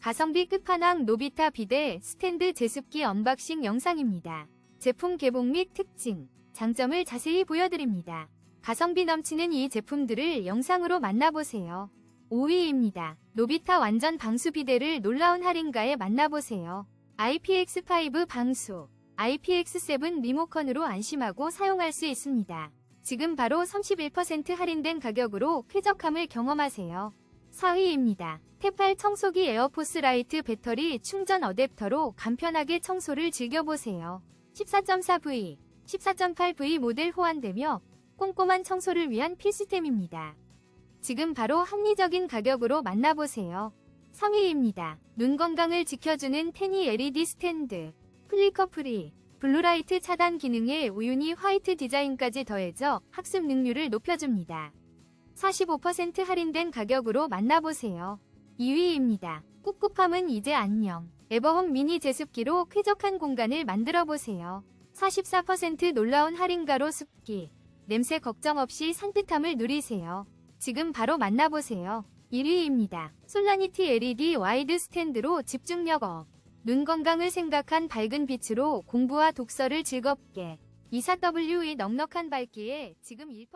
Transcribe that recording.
가성비 끝판왕 노비타 비데 스탠드 제습기 언박싱 영상입니다. 제품 개봉 및 특징, 장점을 자세히 보여드립니다. 가성비 넘치는 이 제품들을 영상으로 만나보세요. 5위입니다. 노비타 완전 방수 비데를 놀라운 할인가에 만나보세요. IPX5 방수, IPX7 리모컨으로 안심하고 사용할 수 있습니다. 지금 바로 31% 할인된 가격으로 쾌적함을 경험하세요. 4위입니다. 테팔 청소기 에어포스 라이트 배터리 충전 어댑터로 간편하게 청소를 즐겨보세요. 14.4V, 14.8V 모델 호환되며 꼼꼼한 청소를 위한 필수템입니다. 지금 바로 합리적인 가격으로 만나보세요. 3위입니다. 눈 건강을 지켜주는 테니 LED 스탠드, 플리커 프리, 블루라이트 차단 기능에 우유니 화이트 디자인까지 더해져 학습 능률을 높여줍니다. 45% 할인된 가격으로 만나보세요. 2위입니다. 꿉꿉함은 이제 안녕. 에버홈 미니 제습기로 쾌적한 공간을 만들어보세요. 44% 놀라운 할인가로 습기, 냄새 걱정 없이 산뜻함을 누리세요. 지금 바로 만나보세요. 1위입니다. 솔라니티 LED 와이드 스탠드로 집중력 업. 눈 건강을 생각한 밝은 빛으로 공부와 독서를 즐겁게. 24W의 넉넉한 밝기에 지금 1%